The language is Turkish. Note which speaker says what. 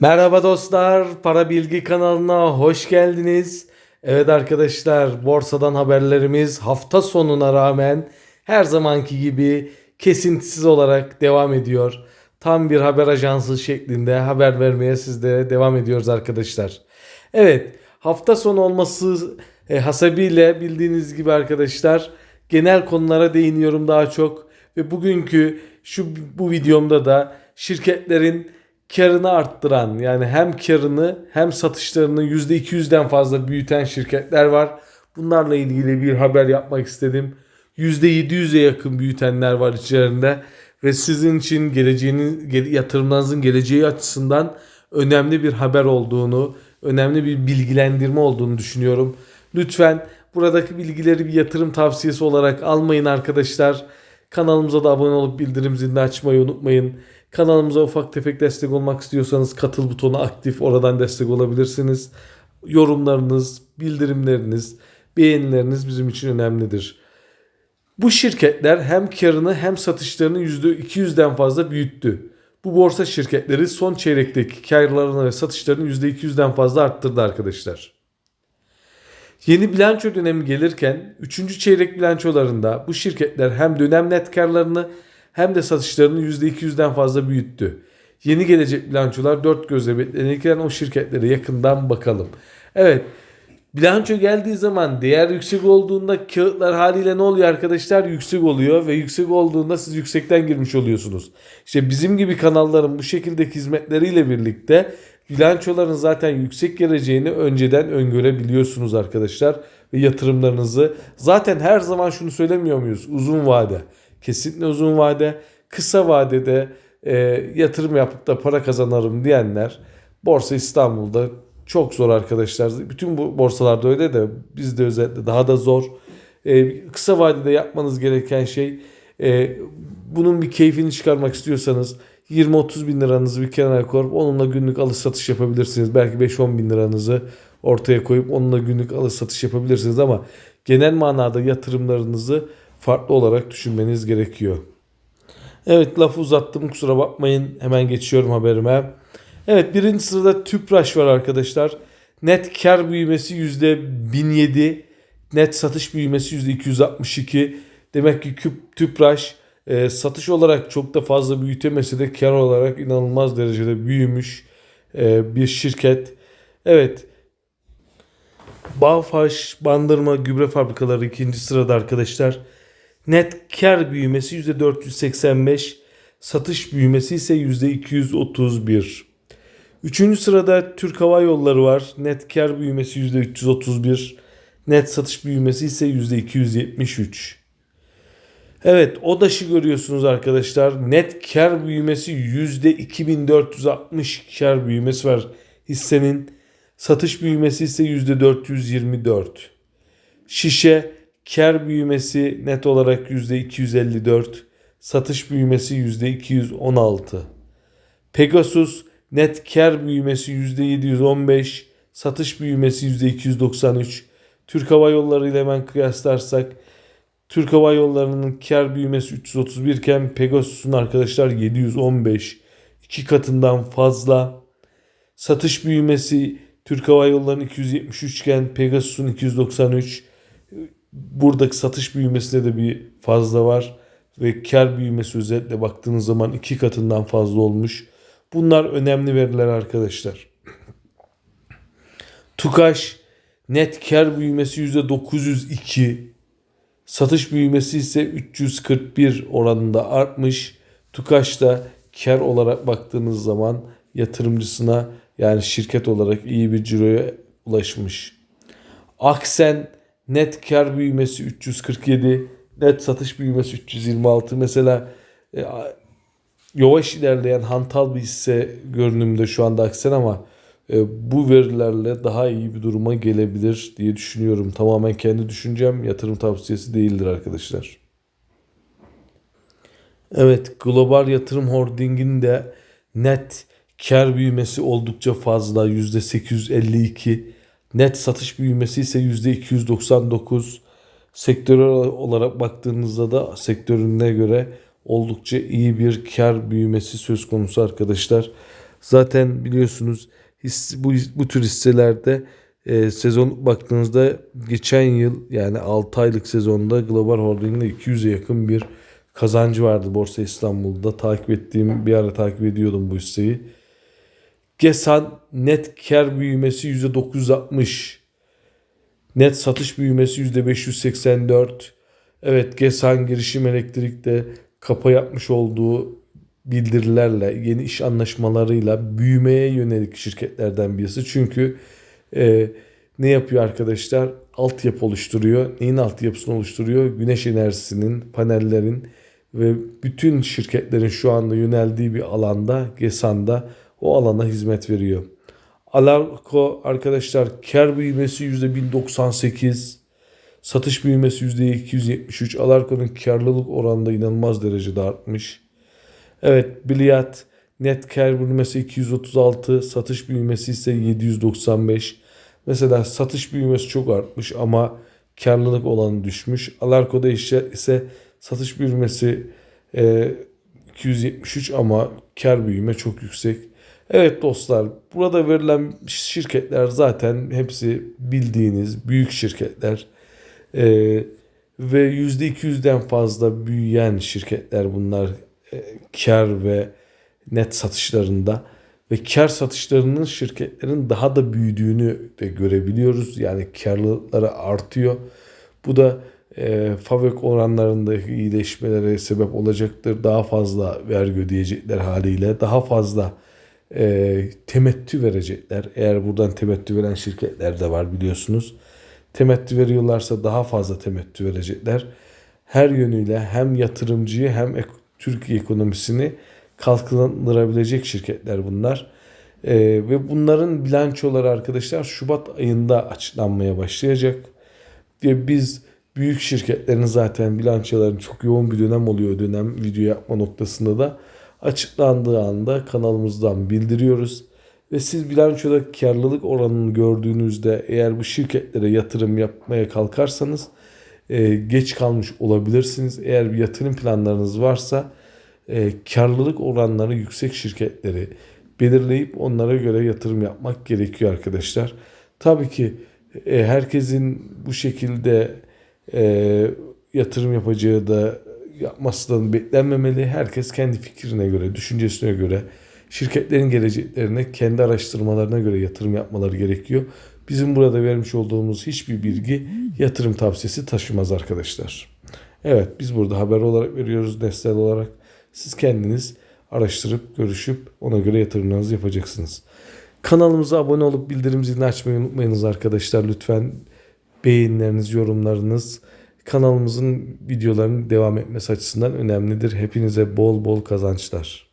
Speaker 1: Merhaba dostlar, Para Bilgi kanalına hoş geldiniz. Evet arkadaşlar, borsadan haberlerimiz hafta sonuna rağmen her zamanki gibi kesintisiz olarak devam ediyor. Tam bir haber ajansı şeklinde haber vermeye sizlere devam ediyoruz arkadaşlar. Evet, hafta sonu olması e, hasebiyle bildiğiniz gibi arkadaşlar genel konulara değiniyorum daha çok ve bugünkü şu bu videomda da şirketlerin karını arttıran yani hem karını hem satışlarını %200'den fazla büyüten şirketler var. Bunlarla ilgili bir haber yapmak istedim. %700'e yakın büyütenler var içlerinde ve sizin için geleceğiniz gele- yatırımlarınızın geleceği açısından önemli bir haber olduğunu, önemli bir bilgilendirme olduğunu düşünüyorum. Lütfen buradaki bilgileri bir yatırım tavsiyesi olarak almayın arkadaşlar. Kanalımıza da abone olup bildirim zilini açmayı unutmayın. Kanalımıza ufak tefek destek olmak istiyorsanız katıl butonu aktif oradan destek olabilirsiniz. Yorumlarınız, bildirimleriniz, beğenileriniz bizim için önemlidir. Bu şirketler hem karını hem satışlarını %200'den fazla büyüttü. Bu borsa şirketleri son çeyrekteki karlarını ve satışlarını %200'den fazla arttırdı arkadaşlar. Yeni bilanço dönemi gelirken 3. çeyrek bilançolarında bu şirketler hem dönem net karlarını hem de satışlarını %200'den fazla büyüttü. Yeni gelecek bilançolar dört gözle beklenirken o şirketlere yakından bakalım. Evet bilanço geldiği zaman değer yüksek olduğunda kağıtlar haliyle ne oluyor arkadaşlar? Yüksek oluyor ve yüksek olduğunda siz yüksekten girmiş oluyorsunuz. İşte bizim gibi kanalların bu şekildeki hizmetleriyle birlikte bilançoların zaten yüksek geleceğini önceden öngörebiliyorsunuz arkadaşlar. Ve yatırımlarınızı zaten her zaman şunu söylemiyor muyuz? Uzun vade. Kesinlikle uzun vade. Kısa vadede e, yatırım yapıp da para kazanırım diyenler Borsa İstanbul'da çok zor arkadaşlar. Bütün bu borsalarda öyle de bizde özellikle daha da zor. E, kısa vadede yapmanız gereken şey e, bunun bir keyfini çıkarmak istiyorsanız 20-30 bin liranızı bir kenara koyup onunla günlük alış satış yapabilirsiniz. Belki 5-10 bin liranızı ortaya koyup onunla günlük alış satış yapabilirsiniz ama genel manada yatırımlarınızı farklı olarak düşünmeniz gerekiyor. Evet lafı uzattım kusura bakmayın hemen geçiyorum haberime. Evet birinci sırada Tüpraş var arkadaşlar. Net kar büyümesi %1007. Net satış büyümesi %262. Demek ki Tüpraş e, satış olarak çok da fazla büyütemese de kar olarak inanılmaz derecede büyümüş e, bir şirket. Evet Bağfaş Bandırma Gübre Fabrikaları ikinci sırada arkadaşlar. Net kar büyümesi %485. Satış büyümesi ise %231. Üçüncü sırada Türk Hava Yolları var. Net kar büyümesi %331. Net satış büyümesi ise %273. Evet ODAŞ'ı görüyorsunuz arkadaşlar. Net kar büyümesi %2460 kar büyümesi var hissenin. Satış büyümesi ise %424. Şişe kar büyümesi net olarak %254. Satış büyümesi %216. Pegasus net kar büyümesi %715. Satış büyümesi %293. Türk Hava Yolları ile hemen kıyaslarsak Türk Hava Yolları'nın kar büyümesi 331 iken Pegasus'un arkadaşlar 715. iki katından fazla. Satış büyümesi Türk Hava Yolları'nın 273 iken Pegasus'un 293. Buradaki satış büyümesinde de bir fazla var. Ve kar büyümesi özellikle baktığınız zaman iki katından fazla olmuş. Bunlar önemli veriler arkadaşlar. Tukaş net kar büyümesi %902. Satış büyümesi ise 341 oranında artmış. Tukaş'ta kar olarak baktığınız zaman yatırımcısına yani şirket olarak iyi bir ciroya ulaşmış. Aksen net kar büyümesi 347, net satış büyümesi 326. Mesela e, yavaş ilerleyen hantal bir hisse görünümde şu anda Aksen ama bu verilerle daha iyi bir duruma gelebilir diye düşünüyorum. Tamamen kendi düşüncem yatırım tavsiyesi değildir arkadaşlar. Evet Global Yatırım Holding'in de net kar büyümesi oldukça fazla %852. Net satış büyümesi ise %299. Sektörel olarak baktığınızda da sektörüne göre oldukça iyi bir kar büyümesi söz konusu arkadaşlar. Zaten biliyorsunuz his, bu, bu tür hisselerde e, sezon baktığınızda geçen yıl yani 6 aylık sezonda Global Holding'de 200'e yakın bir kazancı vardı Borsa İstanbul'da. Takip ettiğim bir ara takip ediyordum bu hisseyi. Gesan net kar büyümesi %960. Net satış büyümesi %584. Evet Gesan girişim elektrikte kapa yapmış olduğu bildirilerle, yeni iş anlaşmalarıyla büyümeye yönelik şirketlerden birisi. Çünkü e, ne yapıyor arkadaşlar? Altyapı oluşturuyor. Neyin altyapısını oluşturuyor? Güneş enerjisinin, panellerin ve bütün şirketlerin şu anda yöneldiği bir alanda, GESAN'da o alana hizmet veriyor. Alarko arkadaşlar kar büyümesi %1098, satış büyümesi %273. Alarko'nun karlılık oranında inanılmaz derecede artmış. Evet Biliyat net kar büyümesi 236, satış büyümesi ise 795. Mesela satış büyümesi çok artmış ama karlılık olanı düşmüş. Alarko'da ise, satış büyümesi e, 273 ama kar büyüme çok yüksek. Evet dostlar burada verilen şirketler zaten hepsi bildiğiniz büyük şirketler. E, ve %200'den fazla büyüyen şirketler bunlar kar ve net satışlarında ve kar satışlarının şirketlerin daha da büyüdüğünü de görebiliyoruz. Yani karlılıkları artıyor. Bu da e, fabrik oranlarındaki iyileşmelere sebep olacaktır. Daha fazla vergi ödeyecekler haliyle. Daha fazla e, temettü verecekler. Eğer buradan temettü veren şirketler de var biliyorsunuz. Temettü veriyorlarsa daha fazla temettü verecekler. Her yönüyle hem yatırımcıyı hem ek- Türkiye ekonomisini kalkındırabilecek şirketler bunlar. Ee, ve bunların bilançoları arkadaşlar Şubat ayında açıklanmaya başlayacak. Ve biz büyük şirketlerin zaten bilançoların çok yoğun bir dönem oluyor dönem video yapma noktasında da açıklandığı anda kanalımızdan bildiriyoruz. Ve siz bilançoda karlılık oranını gördüğünüzde eğer bu şirketlere yatırım yapmaya kalkarsanız e, geç kalmış olabilirsiniz. Eğer bir yatırım planlarınız varsa e, karlılık oranları yüksek şirketleri belirleyip onlara göre yatırım yapmak gerekiyor arkadaşlar. Tabii ki e, herkesin bu şekilde e, yatırım yapacağı da yapması beklenmemeli. Herkes kendi fikrine göre, düşüncesine göre, şirketlerin geleceklerine, kendi araştırmalarına göre yatırım yapmaları gerekiyor. Bizim burada vermiş olduğumuz hiçbir bilgi yatırım tavsiyesi taşımaz arkadaşlar. Evet biz burada haber olarak veriyoruz, nesnel olarak. Siz kendiniz araştırıp, görüşüp ona göre yatırımlarınızı yapacaksınız. Kanalımıza abone olup bildirim zilini açmayı unutmayınız arkadaşlar. Lütfen beğenileriniz, yorumlarınız kanalımızın videolarının devam etmesi açısından önemlidir. Hepinize bol bol kazançlar.